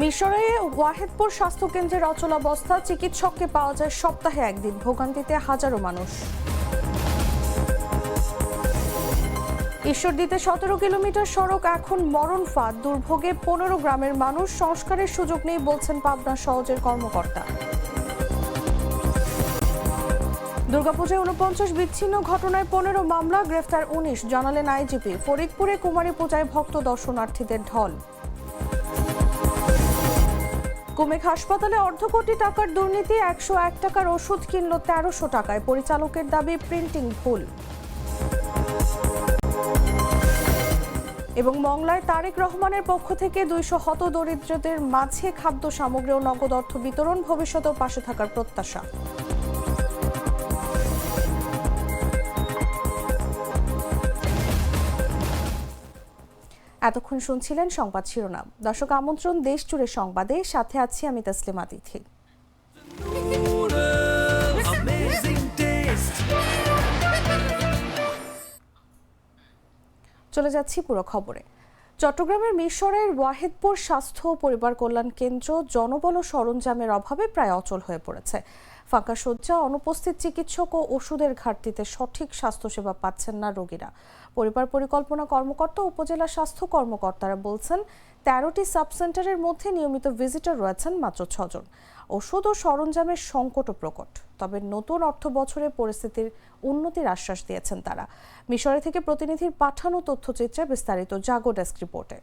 মিশরে ওয়াহেদপুর স্বাস্থ্যকেন্দ্রের অচলাবস্থা, চিকিৎসককে পাওয়া যায় সপ্তাহে একদিন, ভোগান্তিতে হাজারো মানুষ। ঈশ্বরদীতে সতেরো কিলোমিটার সড়ক, এখন মরণ ফাঁদ। দুর্ভোগে পনেরো গ্রামের মানুষ, সংস্কারের সুযোগ নেই বলছেন পাবনা সহজের কর্মকর্তা। দুর্গাপূজায় উনপঞ্চাশ বিচ্ছিন্ন ঘটনায় পনেরো মামলা, গ্রেফতার উনিশ, জানালেন আইজিপি। ফরিদপুরে কুমারী পূজায় ভক্ত দর্শনার্থীদের ঢল। কুমেক হাসপাতালে অর্ধ কোটি টাকার দুর্নীতি, একশো এক টাকার ওষুধ কিনল তেরোশো টাকায়। পরিচালকের দাবি প্রিন্টিং ভুল। এবং মংলায় তারেক রহমানের পক্ষ থেকে দুইশো হত দরিদ্রদের মাঝে খাদ্য সামগ্রী ও নগদ অর্থ বিতরণ ভবিষ্যতেও পাশে থাকার প্রত্যাশা। এতক্ষণ শুনছিলেন সংবাদ শিরোনাম। দর্শক, আমন্ত্রণ দেশ জুড়ে সংবাদে। সাথে আছি আমি তাসলিমা তিথি চলে যাচ্ছি পুরো খবরে। চট্টগ্রামের মিশরের ওয়াহেদপুর স্বাস্থ্য পরিবার কল্যাণ কেন্দ্র জনবল সরঞ্জামের অভাবে প্রায় অচল হয়ে পড়েছে। ফাঁকা শয্যা, অনুপস্থিত চিকিৎসক ও ওষুধের ঘাটতিতে সঠিক স্বাস্থ্যসেবা পাচ্ছেন না রোগীরা। পরিবার পরিকল্পনা কর্মকর্তা, উপজেলা স্বাস্থ্য কর্মকর্তারা বলছেন, তেরোটি সাবসেন্টারের মধ্যে নিয়মিত ভিজিটর রয়েছেন মাত্র ছজন। ওষুধ ও সরঞ্জামের সংকটও প্রকট, তবে নতুন অর্থ বছরে পরিস্থিতির উন্নতির আশ্বাস দিয়েছেন তারা। মিশরে থেকে প্রতিনিধির পাঠানো তথ্যচিত্রে বিস্তারিত জাগো ডেস্ক রিপোর্টে।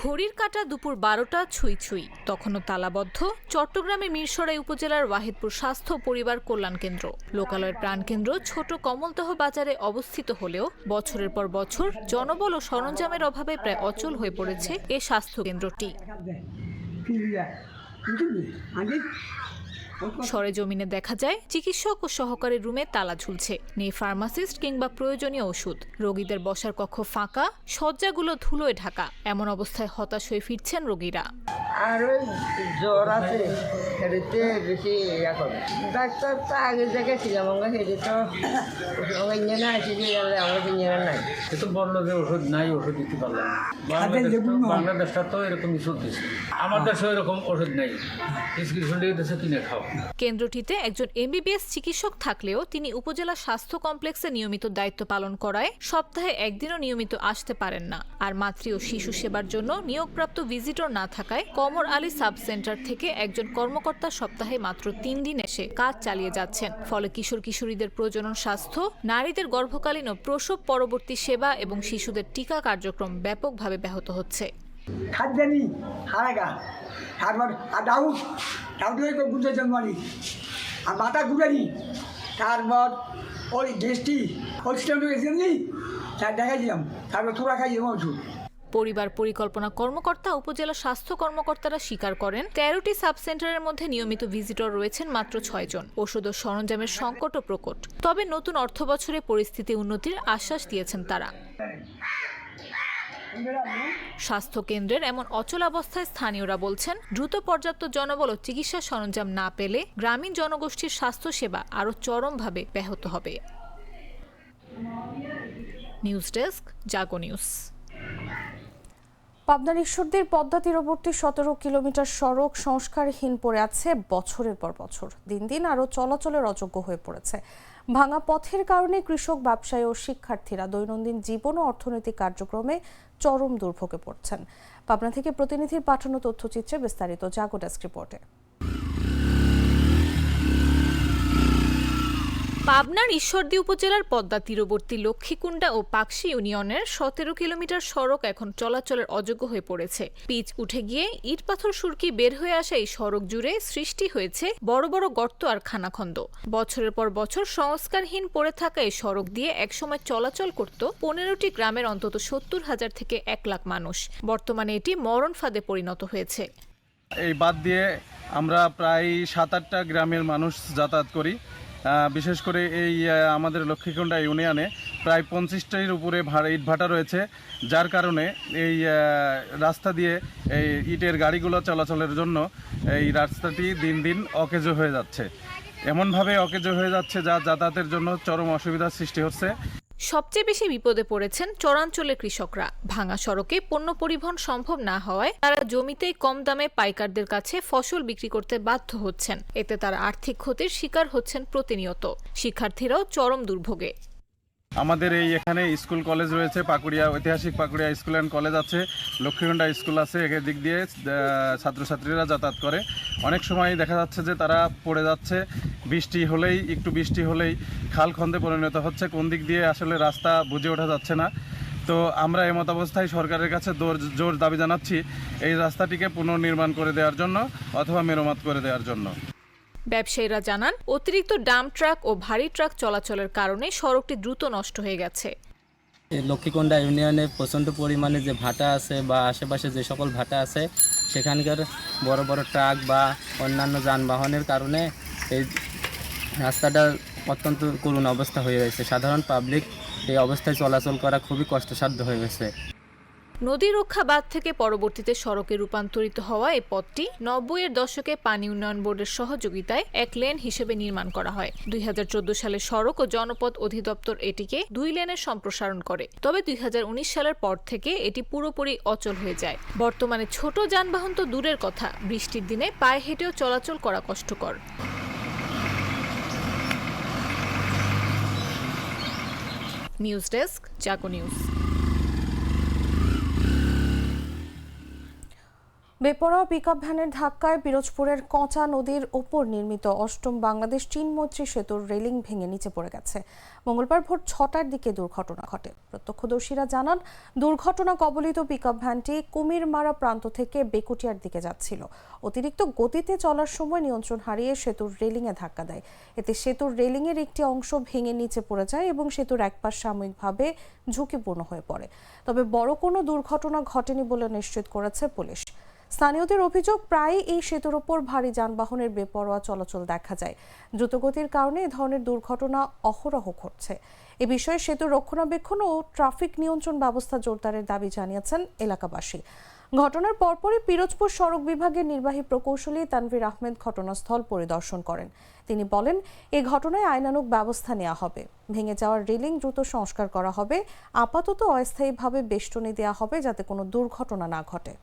ঘড়ির কাটা দুপুর বারোটা ছুঁই ছুঁই। তখনও তালাবদ্ধ চট্টগ্রামে মিরসরাই উপজেলার ওয়াহিদপুর স্বাস্থ্য পরিবার কল্যাণ কেন্দ্র। লোকালয়ের প্রাণকেন্দ্র ছোট কমলদহ বাজারে অবস্থিত হলেও বছরের পর বছর জনবল ও সরঞ্জামের অভাবে প্রায় অচল হয়ে পড়েছে এ স্বাস্থ্য কেন্দ্রটি। সরেজমিনে দেখা যায় চিকিৎসক ও সহকারী রুমে তালা ঝুলছে। নেই ফার্মাসিস্ট কিংবা প্রয়োজনীয় ওষুধ। রোগীদের বসার কক্ষ ফাঁকা শয্যাগুলো ধুলোয় ঢাকা। এমন অবস্থায় হতাশ হয়ে ফিরছেন রোগীরা। আর ওই জ্বর আছে সেটাতে বেশি ইয়া করে ডাক্তার তো আগে দেখেছিলাম আমরা সেটা তো আমরা ইঞ্জিনে আসি যে আমরা ইঞ্জিনে নাই সে তো বলল যে ওষুধ নাই ওষুধ দিতে পারলাম বাংলাদেশটা তো এরকমই চলতেছে আমার দেশে এরকম ওষুধ নেই। প্রেসক্রিপশন দিয়ে দেশে কিনে কেন্দ্রটিতে একজন এমবিবিএস চিকিৎসক থাকলেও তিনি উপজেলা স্বাস্থ্য কমপ্লেক্সে নিয়মিত দায়িত্ব পালন করায় সপ্তাহে একদিনও নিয়মিত আসতে পারেন না। আর মাতৃ ও শিশু সেবার জন্য নিয়োগপ্রাপ্ত ভিজিটর না থাকায় কমর আলী সাব সেন্টার থেকে একজন কর্মকর্তা সপ্তাহে মাত্র তিন দিন এসে কাজ চালিয়ে যাচ্ছেন। ফলে কিশোর কিশোরীদের প্রজনন স্বাস্থ্য, নারীদের গর্ভকালীন ও প্রসব পরবর্তী সেবা এবং শিশুদের টিকা কার্যক্রম ব্যাপকভাবে ব্যাহত হচ্ছে। খাদ্যানি, হারাগা। আর ডাউট জন্মানি আর তারপর ওই হলস্টেন্ট গেছিলাম তার দেখাইছিলাম তারপর তোরা খাইছিলাম ওষুধ পরিবার পরিকল্পনা কর্মকর্তা, উপজেলা স্বাস্থ্য কর্মকর্তারা স্বীকার করেন, তেরোটি সাব সেন্টারের মধ্যে নিয়মিত ভিজিটর রয়েছেন মাত্র ছয়জন ওষুধ ও সরঞ্জামের সংকটও প্রকট। তবে নতুন অর্থ বছরে পরিস্থিতি উন্নতির আশ্বাস দিয়েছেন তারা। স্বাস্থ্য কেন্দ্রের এমন অচলাবস্থায় স্থানীয়রা বলছেন, দ্রুত পর্যাপ্ত জনবল ও চিকিৎসা সরঞ্জাম না পেলে গ্রামীণ জনগোষ্ঠীর স্বাস্থ্য সেবা আরও চরমভাবে ব্যাহত হবে। News desk, Jago news. পাবনার ঈশ্বরদীর পদ্মা তীরবর্তী সতেরো কিলোমিটার সড়ক সংস্কারহীন পড়ে আছে বছরের পর বছর। দিন দিন আরও চলাচলের অযোগ্য হয়ে পড়েছে। ভাঙা পথের কারণে কৃষক, ব্যবসায়ী ও শিক্ষার্থীরা দৈনন্দিন জীবন ও অর্থনৈতিক কার্যক্রমে চরম দুর্ভোগে পড়ছেন। পাবনা থেকে প্রতিনিধির পাঠানো তথ্যচিত্রে বিস্তারিত, জাগো ডেস্ক রিপোর্টে। পাবনার ঈশ্বরদী উপজেলার পদ্মা তীরবর্তী লক্ষ্মীকুণ্ডা ও পাকশি ইউনিয়নের সতেরো কিলোমিটার সড়ক এখন চলাচলের অযোগ্য হয়ে পড়েছে। পিচ উঠে গিয়ে ইট পাথর সুরকি বের হয়ে আসা এই সড়ক জুড়ে সৃষ্টি হয়েছে বড় বড় গর্ত আর খানাখন্দ। বছরের পর বছর সংস্কারহীন পড়ে থাকা এই সড়ক দিয়ে একসময় চলাচল করত পনেরোটি গ্রামের অন্তত সত্তর হাজার থেকে এক লাখ মানুষ। বর্তমানে এটি মরণ ফাঁদে পরিণত হয়েছে। এই বাদ দিয়ে আমরা প্রায় সাত আটটা গ্রামের মানুষ যাতায়াত করি। বিশেষ করে এই আমাদের লক্ষ্মীকুণ্ডা ইউনিয়নে প্রায় পঞ্চাশটির উপরে ইট ভাটা রয়েছে, যার কারণে এই রাস্তা দিয়ে এই ইটের গাড়িগুলো চলাচলের জন্য এই রাস্তাটি দিন দিন অকেজো হয়ে যাচ্ছে। এমনভাবে অকেজো হয়ে যাচ্ছে যা যাতায়াতের জন্য চরম অসুবিধার সৃষ্টি হচ্ছে। সবচেয়ে বেশি বিপদে পড়েছেন চরাঞ্চলের কৃষকরা। ভাঙা সড়কে পণ্য পরিবহন সম্ভব না হওয়ায় তারা জমিতেই কম দামে পাইকারদের কাছে ফসল বিক্রি করতে বাধ্য হচ্ছেন। এতে তারা আর্থিক ক্ষতির শিকার হচ্ছেন প্রতিনিয়ত। শিক্ষার্থীরাও চরম দুর্ভোগে। আমাদের এই এখানে স্কুল কলেজ রয়েছে, পাকুড়িয়া, ঐতিহাসিক পাকুড়িয়া স্কুল অ্যান্ড কলেজ আছে লক্ষ্মীগণ্ডা স্কুল আছে এর দিক দিয়ে ছাত্রছাত্রীরা যাতায়াত করে। অনেক সময় দেখা যাচ্ছে যে তারা পড়ে যাচ্ছে, বৃষ্টি হলেই, একটু বৃষ্টি হলেই খাল খন্দে পরিণত হচ্ছে, কোন দিক দিয়ে আসলে রাস্তা বুঝে ওঠা যাচ্ছে না। তো আমরা এমত অবস্থায় সরকারের কাছে জোর দাবি জানাচ্ছি, এই রাস্তাটিকে পুনর্নির্মাণ করে দেওয়ার জন্য অথবা মেরামত করে দেওয়ার জন্য। ব্যবসায়ীরা জানান, অতিরিক্ত ডাম্প ট্রাক ও ভারী ট্রাক চলাচলের কারণে সড়কটি দ্রুত নষ্ট হয়ে গেছে। এই লক্ষ্মীকোণ্ডা ইউনিয়নে প্রচণ্ড পরিমাণে যে ভাটা আছে বা আশেপাশে যে সকল ভাটা আছে, সেখানকার বড় বড় ট্রাক বা অন্যান্য যানবাহনের কারণে এই রাস্তাটা অত্যন্ত করুণ অবস্থা হয়ে গেছে সাধারণ পাবলিক এই অবস্থায় চলাচল করা খুবই কষ্টসাধ্য হয়ে গেছে। নদী রক্ষা বাঁধ থেকে পরবর্তীতে সড়কে রূপান্তরিত হওয়া এই পথটি নব্বইয়ের দশকে পানি উন্নয়ন বোর্ডের সহযোগিতায় এক লেন হিসেবে নির্মাণ করা হয়। দুই হাজার চোদ্দ সালে সড়ক ও জনপথ অধিদপ্তর এটিকে দুই লেনের সম্প্রসারণ করে। তবে দুই হাজার উনিশ সালের পর থেকে এটি পুরোপুরি অচল হয়ে যায়। বর্তমানে ছোট যানবাহন তো দূরের কথা, বৃষ্টির দিনে পায়ে হেঁটেও চলাচল করা কষ্টকর। News desk Jago news. বেপরোয়া পিকআপ ভ্যানের ধাক্কায় পিরোজপুরের কঁচা নদীর ওপর নির্মিত অষ্টম বাংলাদেশ চীন মৈত্রী সেতুর রেলিং ভেঙে নিচে পড়ে গেছে। মঙ্গলবার ভোর ছটার দিকে দুর্ঘটনা ঘটে। প্রত্যক্ষদর্শীরা জানান, দুর্ঘটনা কবলিত পিকআপ ভ্যানটি কুমিরমারা প্রান্ত থেকে বেকুটিয়ার দিকে যাচ্ছিল। অতিরিক্ত গতিতে চলার সময় নিয়ন্ত্রণ হারিয়ে সেতুর রেলিংয়ে ধাক্কা দেয়। এতে সেতুর রেলিংয়ের একটি অংশ ভেঙে নিচে পড়ে যায় এবং সেতুর এক পাশ সাময়িকভাবে ঝুঁকিপূর্ণ হয়ে পড়ে। তবে বড় কোনো দুর্ঘটনা ঘটেনি বলে নিশ্চিত করেছে পুলিশ। স্থানীয়দের অভিযোগ প্রায়ই এই সেতুর ওপর ভারী যানবাহনের বেপরোয়া চলাচল দেখা যায়। দ্রুতগতির কারণে এ ধরনের দুর্ঘটনা অহরহ ঘটছে। এ বিষয়ে সেতুর রক্ষণাবেক্ষণ ও ট্রাফিক নিয়ন্ত্রণ ব্যবস্থা জোরদারের দাবি জানিয়েছেন এলাকাবাসী। ঘটনার পরপরই পিরোজপুর সড়ক বিভাগের নির্বাহী প্রকৌশলী তানভীর আহমেদ ঘটনাস্থল পরিদর্শন করেন। তিনি বলেন, এ ঘটনায় আইনানুগ ব্যবস্থা নেওয়া হবে। ভেঙে যাওয়ার রেলিং দ্রুত সংস্কার করা হবে। আপাতত অস্থায়ীভাবে বেষ্টনী দেওয়া হবে যাতে কোনো দুর্ঘটনা না ঘটে।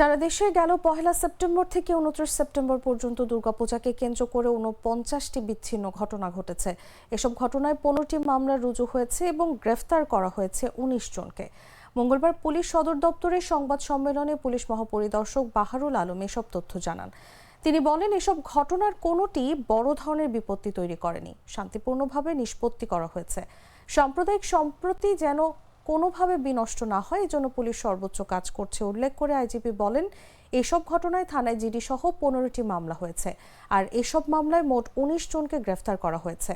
সারা দেশে গেল পহেলা সেপ্টেম্বর থেকে উনত্রিশ সেপ্টেম্বর পর্যন্ত দুর্গাপূজাকে কেন্দ্র করে উনপঞ্চাশটি বিচ্ছিন্ন ঘটনা ঘটেছে। এসব ঘটনায় পনেরোটি মামলা রুজু হয়েছে এবং গ্রেফতার করা হয়েছে উনিশ জনকে। মঙ্গলবার পুলিশ সদর দপ্তরের সংবাদ সম্মেলনে পুলিশ মহাপরিদর্শক বাহারুল আলম এসব তথ্য জানান। তিনি বলেন, এসব ঘটনার কোনোটি বড় ধরনের বিপত্তি তৈরি করেনি। শান্তিপূর্ণভাবে নিষ্পত্তি করা হয়েছে। সাম্প্রদায়িক সম্প্রতি যেন কোনোভাবে বিনষ্ট না হয়, এজন্য পুলিশ সর্বোচ্চ কাজ করছে, উল্লেখ করে আইজিপি বলেন, এসব ঘটনায় থানায় জিডি সহ পনেরোটি মামলা হয়েছে, আর এসব মামলায় মোট উনিশ জনকে গ্রেফতার করা হয়েছে।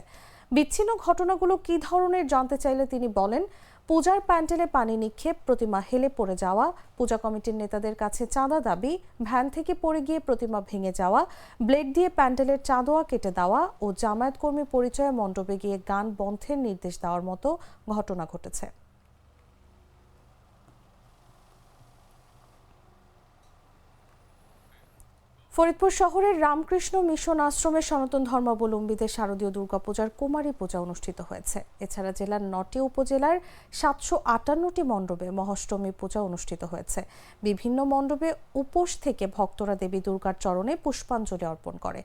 বিচ্ছিন্ন ঘটনাগুলো কী ধরনের জানতে চাইলে তিনি বলেন, পূজার প্যান্ডেলে পানি নিক্ষেপ, প্রতিমা হেলে পড়ে যাওয়া, পূজা কমিটির নেতাদের কাছে চাঁদা দাবি, ভ্যান থেকে পড়ে গিয়ে প্রতিমা ভেঙে যাওয়া, ব্লেড দিয়ে প্যান্ডেলের চাঁদোয়া কেটে দেওয়া ও জামায়াত কর্মী পরিচয়ে মণ্ডপে গিয়ে গান বন্ধের নির্দেশ দেওয়ার মতো ঘটনা ঘটেছে। ফরিদপুর শহরের রামকৃষ্ণ মিশন আশ্রমে সনাতন ধর্মাবলম্বীদের শারদীয় দুর্গাপূজার কুমারী পূজা অনুষ্ঠিত হয়েছে। এছাড়া জেলার নটি উপজেলার সাতশো আটান্নটি মণ্ডপে মহাষ্টমী পূজা অনুষ্ঠিত হয়েছে। বিভিন্ন মণ্ডপে উপোস থেকে ভক্তরা দেবী দুর্গার চরণে পুষ্পাঞ্জলি অর্পণ করে।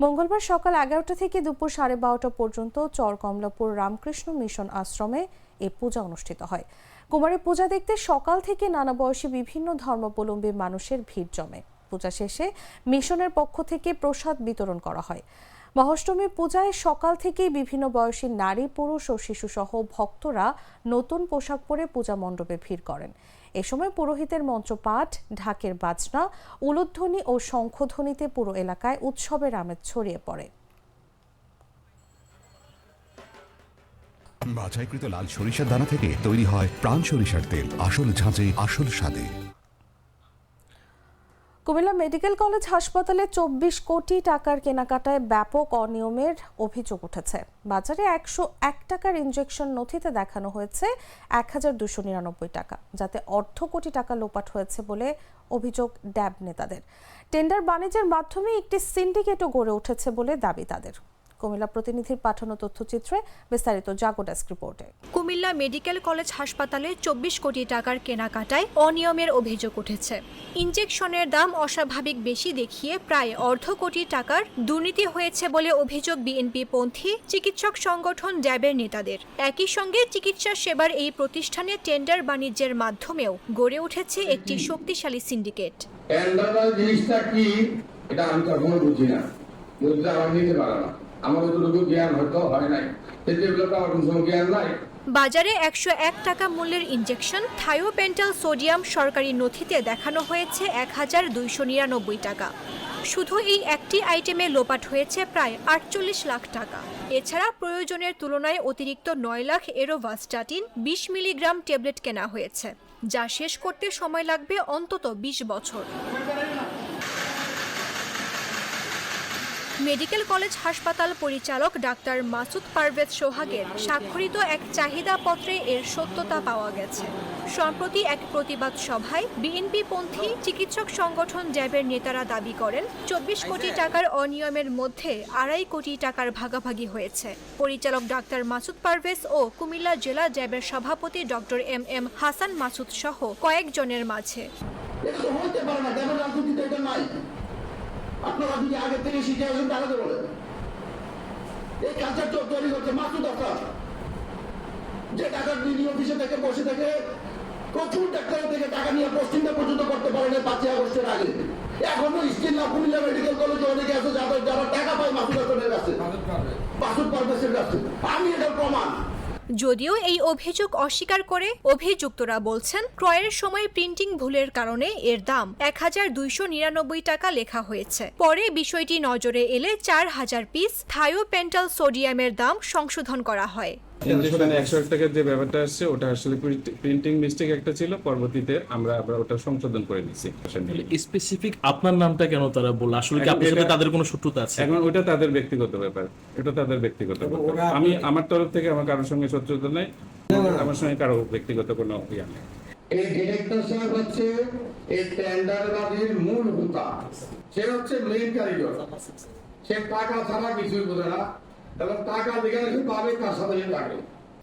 মঙ্গলবার সকাল এগারোটা থেকে দুপুর সাড়ে বারোটা পর্যন্ত চর কমলাপুর রামকৃষ্ণ মিশন আশ্রমে এ পূজা অনুষ্ঠিত হয়। কুমারী পূজা দেখতে সকাল থেকে নানা বয়সী বিভিন্ন ধর্মাবলম্বী মানুষের ভিড় জমে। পূজা শেষে মিশনের পক্ষ থেকে প্রসাদ বিতরণ করা হয়। মহাষ্টমী পূজায় সকাল থেকেই বিভিন্ন বয়সী নারী, পুরুষ ও শিশুসহ ভক্তরা নতুন পোশাক পরে পূজা মণ্ডপে ভিড় করেন। এ সময় পুরোহিতের মন্ত্রপাঠ, ঢাকের বাজনা, উলুধ্বনি ও শঙ্খধ্বনিতে পুরো এলাকায় উৎসবের আমেজ ছড়িয়ে পড়ে। বাছাইকৃত লাল সরিষার দানা থেকে তৈরি হয় প্রাণ সরিষার তেল। আসল ঝাঁঝে, আসল স্বাদে। কুমিল্লা মেডিকেল কলেজ হাসপাতালে চব্বিশ কোটি টাকার কেনাকাটায় ব্যাপক অনিয়মের অভিযোগ উঠেছে। বাজারে একশো এক টাকার ইনজেকশন নথিতে দেখানো হয়েছে এক হাজার দুশো নিরানব্বই টাকা, যাতে অর্ধ কোটি টাকা লোপাট হয়েছে বলে অভিযোগ ড্যাব নেতাদের। টেন্ডার বাণিজ্যের মাধ্যমে একটি সিন্ডিকেটও গড়ে উঠেছে বলে দাবি তাদের। কুমিল্লা প্রতিনিধির পাঠানো তথ্যচিত্রে বিস্তারিত জাগো ডেস্ক রিপোর্টে। কুমিল্লা মেডিকেল কলেজ হাসপাতালে চব্বিশ কোটি টাকার কেনাকাটায় অনিয়মের অভিযোগ উঠেছে। ইনজেকশনের দাম অস্বাভাবিক বেশি দেখিয়ে প্রায় অর্ধ কোটি টাকার দুর্নীতি হয়েছে বলে অভিযোগ বিএনপি পন্থী চিকিৎসক সংগঠন ড্যাবের নেতাদের। একই সঙ্গে চিকিৎসা সেবার এই প্রতিষ্ঠানে টেন্ডার বাণিজ্যের মাধ্যমেও গড়ে উঠেছে একটি শক্তিশালী সিন্ডিকেট। টেন্ডার জিনিসটা কি এটা আমি কখনো বুঝি না। বুঝতে আমার নিতে পারে না। আমার যতটুকু জ্ঞান হয়তো হয় নাই। বাজারে একশো এক টাকা মূল্যের ইনজেকশন থায়োপেন্টাল সোডিয়াম সরকারি নথিতে দেখানো হয়েছে এক হাজার দুইশো নিরানব্বই টাকা। শুধু এই একটি আইটেমে লোপাট হয়েছে প্রায় আটচল্লিশ লাখ টাকা। এছাড়া প্রয়োজনের তুলনায় অতিরিক্ত নয় লাখ এরোভাস্টাটিন বিশ মিলিগ্রাম ট্যাবলেট কেনা হয়েছে, যা শেষ করতে সময় লাগবে অন্তত বিশ বছর। মেডিকেল কলেজ হাসপাতাল পরিচালক ডাক্তার মাসুদ পারভেজ সোহাগের স্বাক্ষরিত এক চাহিদাপত্রে এর সত্যতা পাওয়া গেছে। সম্প্রতি এক প্রতিবাদ সভায় বিএনপি পন্থী চিকিৎসক সংগঠন জ্যাবের নেতারা দাবি করেন, চব্বিশ কোটি টাকার অনিয়মের মধ্যে আড়াই কোটি টাকার ভাগাভাগি হয়েছে। পরিচালক ডাক্তার মাসুদ পারভেজ ও কুমিল্লা জেলা জ্যাবের সভাপতি doctor M M Hasan Masud সহ কয়েকজনের মাঝে এটা তো হতে পারে না কেন রাজনীতিতে এটা নাই আপনারা যদি আগে থেকে শিখে আসেন তাহলে বলেন এই কালচার তো তৈরি করছে মাত্র দরকার। যে টাকা ডিডি অফিসে থেকে বসে থেকে প্রচুর ডাক্তারের থেকে টাকা নিয়ে পোস্টিংটা পর্যন্ত করতে পারে না পাঁচই আগস্টের আগে। এখনও স্টিল না কুমিল্লা মেডিকেল কলেজে অনেকে আছে যাদের যারা টাকা পায় মাসুদ হাসানের কাছে। মাসুদ পারভেজের কাছে। আমি এটার প্রমাণ। যদিও এই অভিযোগ অস্বীকার করে অভিযুক্তরা বলছেন, ক্রয়ের সময় প্রিন্টিং ভুলের কারণে এর দাম এক হাজার দুইশো নিরানব্বই টাকা লেখা হয়েছে। পরে বিষয়টি নজরে এলে চার হাজার পিস থায়ো পেন্টাল সোডিয়ামের দাম সংশোধন করা হয়। ইঞ্জেকশনে একশো এক টাকার যে ব্যাপারটা আসছে ওটা আসলে প্রিন্টিং মিস্টেক একটা ছিল পরবর্তীতে আমরা আবার ওটা সংশোধন করে নিচ্ছি স্পেসিফিক আপনার নামটা কেন তারা বলল? আসলে কি আপনার সাথে তাদের কোনো শত্রুতা আছে? এখন ওটা তাদের ব্যক্তিগত ব্যাপার। এটা তাদের ব্যক্তিগত ব্যাপার। আমি আমার তরফ থেকে আমার কারোর সঙ্গে শত্রুতা নাই আমার সঙ্গে কারও ব্যক্তিগত কোনো ইয়া নেই। এই ডিরেক্টর সাহেব হচ্ছে এই টেন্ডার বাজির মূল হুতা। সে হচ্ছে মেইন কারিগর। সে টাকা ছাড়া কিছুই বোঝে না। এবং টাকা যেখানে সে পাবে তার সাথে সে থাকে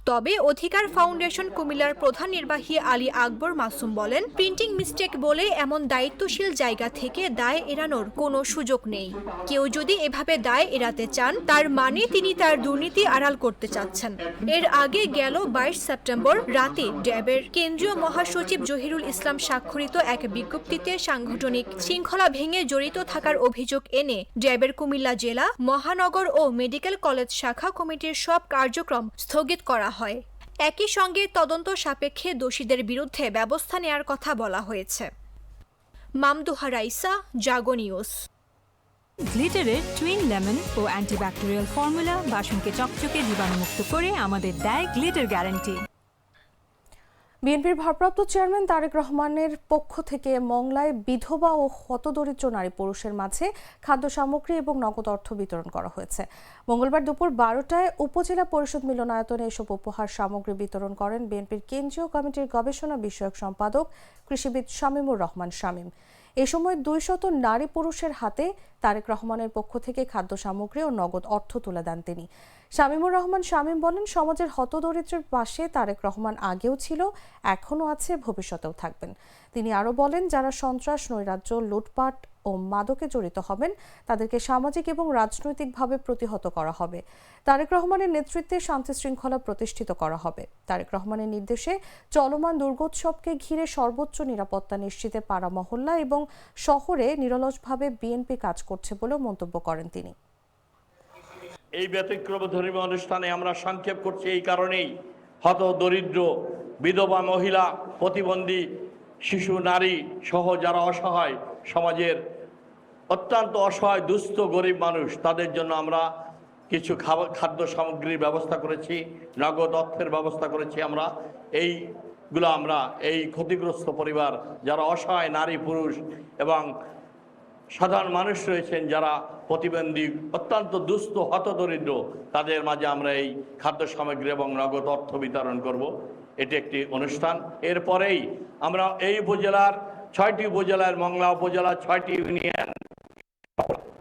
তবে অধিকার ফাউন্ডেশন কুমিল্লার প্রধান নির্বাহী আলী আকবর মাসুম বলেন প্রিন্টিং মিস্টেক বলে এমন দায়িত্বশীল জায়গা থেকে দায় এড়ানোর কোনো সুযোগ নেই। কেউ যদি এভাবে দায় এড়াতে চান, তার মানে তিনি তার দুর্নীতি আড়াল করতে চাচ্ছেন। এর আগে গেল বাইশ সেপ্টেম্বর রাতে ড্যাবের কেন্দ্রীয় মহাসচিব জহিরুল ইসলাম স্বাক্ষরিত এক বিজ্ঞপ্তিতে সাংগঠনিক শৃঙ্খলা ভেঙে জড়িত থাকার অভিযোগ এনে ড্যাবের কুমিল্লা জেলা, মহানগর ও মেডিকেল কলেজ শাখা কমিটির সব কার্যক্রম স্থগিত করা হয়। একই সঙ্গে তদন্ত সাপেক্ষে দোষীদের বিরুদ্ধে ব্যবস্থা নেয়ার কথা বলা হয়েছে। Mamduha Raisa, Jago news. Twin lemon ও অ্যান্টিব্যাকটেরিয়াল ফর্মুলা বাসনকে চকচকে জীবাণুমুক্ত করে আমাদের দেয় গ্লিটার গ্যারান্টি। বিএনপির ভারপ্রাপ্ত চেয়ারম্যান তারেক রহমানের পক্ষ থেকে মংলায় বিধবা ও হতদরিদ্র নারী পুরুষের মাঝে খাদ্য সামগ্রী এবং নগদ অর্থ বিতরণ করা হয়েছে। মঙ্গলবার দুপুর বারোটায় উপজেলা পরিষদ মিলনায়তনে এসব উপহার সামগ্রী বিতরণ করেন বিএনপির কেন্দ্রীয় কমিটির গবেষণা বিষয়ক সম্পাদক কৃষিবিদ শামীমুর রহমান শামীম। এ সময় দুইশত নারী পুরুষের হাতে তারেক রহমানের পক্ষ থেকে খাদ্য সামগ্রী ও নগদ অর্থ তুলে দেন তিনি। শামীমুর রহমান শামীম বলেন, সমাজের হতদরিদ্রের পাশে তারেক রহমান আগেও ছিল, এখনও আছে, ভবিষ্যতেও থাকবেন। তিনি আরও বলেন, যারা সন্ত্রাস, নৈরাজ্য, লুটপাট ও মাদকে জড়িত হবেন, তাদেরকে সামাজিক এবং রাজনৈতিকভাবে প্রতিহত করা হবে। তারেক রহমানের নেতৃত্বে শান্তি শৃঙ্খলা প্রতিষ্ঠিত করা হবে। তারেক রহমানের নির্দেশে চলমান দুর্গোৎসবকে ঘিরে সর্বোচ্চ নিরাপত্তা নিশ্চিতে পাড়া মহল্লা এবং শহরে নিরলসভাবে বিএনপি কাজ করছে বলেও মন্তব্য করেন তিনি। এই ব্যতিক্রম ধর্মী অনুষ্ঠানে আমরা সংক্ষেপ করছি এই কারণেই। হত, দরিদ্র, বিধবা, মহিলা, প্রতিবন্ধী, শিশু, নারী সহ যারা অসহায় সমাজের অত্যন্ত অসহায়, দুস্থ, গরিব মানুষ, তাদের জন্য আমরা কিছু খাদ্য সামগ্রীর ব্যবস্থা করেছি, নগদ অর্থের ব্যবস্থা করেছি আমরা। এইগুলো আমরা, এই ক্ষতিগ্রস্ত পরিবার, যারা অসহায় নারী, পুরুষ এবং সাধারণ মানুষ রয়েছেন যারা প্রতিবন্ধী, অত্যন্ত দুস্থ, হতদরিদ্র। তাদের মাঝে আমরা এই খাদ্য সামগ্রী এবং নগদ অর্থ বিতরণ করব। এটি একটি অনুষ্ঠান। এরপরেই আমরা এই উপজেলার ছয়টি উপজেলার মংলা উপজেলার ছয়টি ইউনিয়ন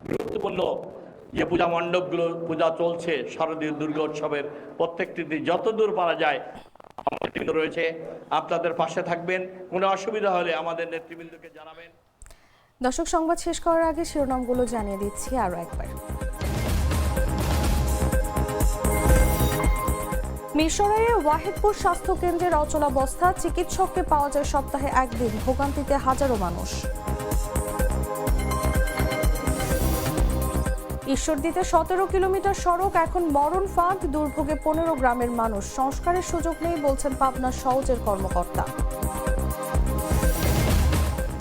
গুরুত্বপূর্ণ যে পূজা মণ্ডপগুলো, পূজা চলছে, শারদীয় দুর্গা উৎসবের প্রত্যেকটিতে যতদূর পারা যায়, রয়েছে। আপনাদের পাশে থাকবেন। কোনো অসুবিধা হলে আমাদের নেতৃবৃন্দকে জানাবেন। দর্শক, সংবাদ শেষ করার আগে শিরোনামগুলো জানিয়ে দিচ্ছি আরও একবার। মিরসরাইয়ের ওয়াহিদপুর স্বাস্থ্য কেন্দ্রের অচলাবস্থা, চিকিৎসককে পাওয়া যায় সপ্তাহে একদিন, ভোগান্তিতে হাজারো মানুষ। ঈশ্বরদীতে সতেরো কিলোমিটার সড়ক, এখন মরণ ফাঁদ, দুর্ভোগে পনেরো গ্রামের মানুষ। সংস্কারের সুযোগ নেই, বলছেন পাবনা সহজের কর্মকর্তা।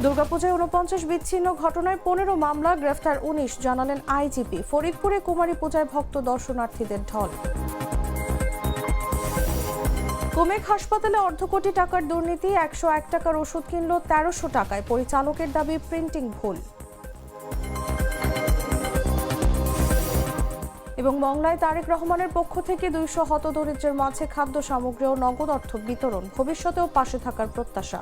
দুর্গাপূজায় উনপঞ্চাশ বিচ্ছিন্ন ঘটনায় পনেরো মামলা, গ্রেফতার উনিশ, জানালেন আইজিপি। ফরিদপুরে কুমারী পূজায় ভক্ত দর্শনার্থীদের ঢল। কুমেক হাসপাতালে অর্ধ কোটি টাকার দুর্নীতি, একশো এক টাকার ওষুধ কিনল তেরোশো টাকায়। পরিচালকের দাবি, প্রিন্টিং ভুল। এবং মংলায় তারেক রহমানের পক্ষ থেকে দুইশো হতদরিদ্রের মাঝে খাদ্য সামগ্রী ও নগদ অর্থ বিতরণ। ভবিষ্যতেও পাশে থাকার প্রত্যাশা।